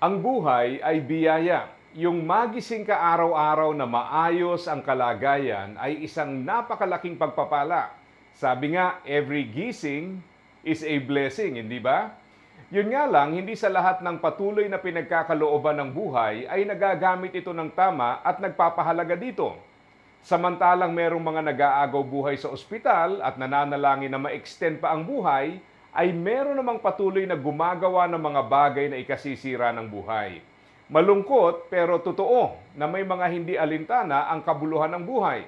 Ang buhay ay biyaya. Yung magising ka araw-araw na maayos ang kalagayan ay isang napakalaking pagpapala. Sabi nga, every gising is a blessing, hindi ba? Yun nga lang, hindi sa lahat ng patuloy na pinagkakalooban ng buhay ay nagagamit ito ng tama at nagpapahalaga dito. Samantalang merong mga nag-aagaw buhay sa ospital at nananalangin na ma-extend pa ang buhay, ay meron namang patuloy na gumagawa ng mga bagay na ikasisira ng buhay. Malungkot pero totoo na may mga hindi alintana ang kabuluhan ng buhay.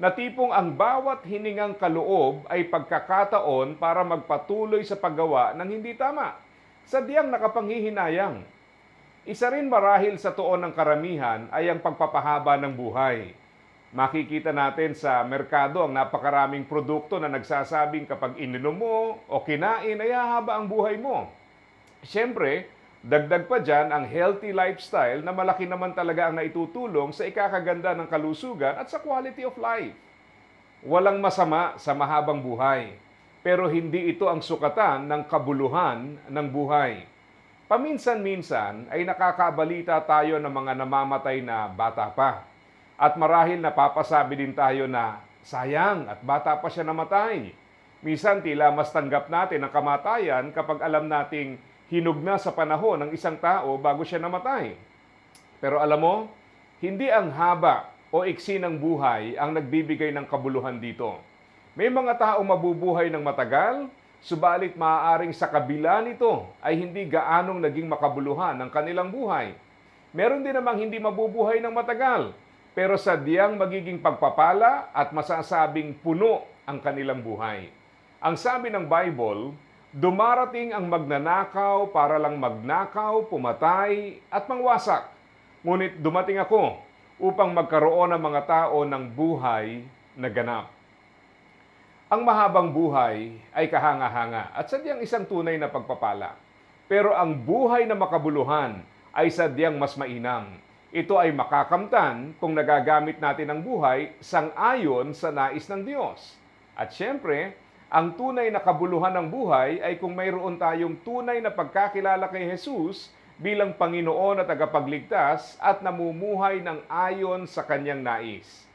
Na tipong ang bawat hiningang kaloob ay pagkakataon para magpatuloy sa paggawa ng hindi tama. Sadyang nakapanghihinayang. Isa rin marahil sa tuon ng karamihan ay ang pagpapahaba ng buhay. Makikita natin sa merkado ang napakaraming produkto na nagsasabing kapag ininom mo o kinain ay hahaba ang buhay mo. Siyempre, dagdag pa dyan ang healthy lifestyle na malaki naman talaga ang naitutulong sa ikakaganda ng kalusugan at sa quality of life. Walang masama sa mahabang buhay, pero hindi ito ang sukatan ng kabuluhan ng buhay. Paminsan-minsan ay nakakabalita tayo ng mga namamatay na bata pa. At marahil napapasabi din tayo na sayang at bata pa siya namatay. Minsan tila mas tanggap natin ang kamatayan kapag alam nating hinug na sa panahon ng isang tao bago siya namatay. Pero alam mo, hindi ang haba o iksi ng buhay ang nagbibigay ng kabuluhan dito. May mga taong mabubuhay ng matagal, subalit maaaring sa kabila nito ay hindi gaanong naging makabuluhan ang kanilang buhay. Meron din namang hindi mabubuhay ng matagal, pero sadyang magiging pagpapala at masasabing puno ang kanilang buhay. Ang sabi ng Bible, dumarating ang magnanakaw para lang magnakaw, pumatay at mangwasak. Ngunit dumating ako upang magkaroon ng mga tao ng buhay na ganap. Ang mahabang buhay ay kahanga-hanga at sadyang isang tunay na pagpapala. Pero ang buhay na makabuluhan ay sadyang mas mainam. Ito ay makakamtan kung nagagamit natin ang buhay sang-ayon sa nais ng Diyos. At syempre, ang tunay na kabuluhan ng buhay ay kung mayroon tayong tunay na pagkakilala kay Jesus bilang Panginoon at tagapagligtas at namumuhay ng ayon sa kanyang nais.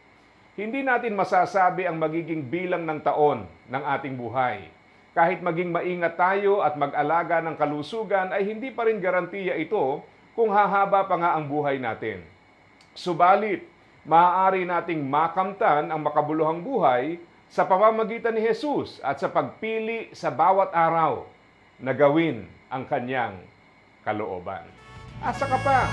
Hindi natin masasabi ang magiging bilang ng taon ng ating buhay. Kahit maging maingat tayo at mag-alaga ng kalusugan ay hindi pa rin garantiya ito kung hahaba pa nga ang buhay natin. Subalit, maaari nating makamtan ang makabuluhang buhay sa pamamagitan ni Jesus at sa pagpili sa bawat araw na gawin ang kanyang kalooban. Asa ka pa?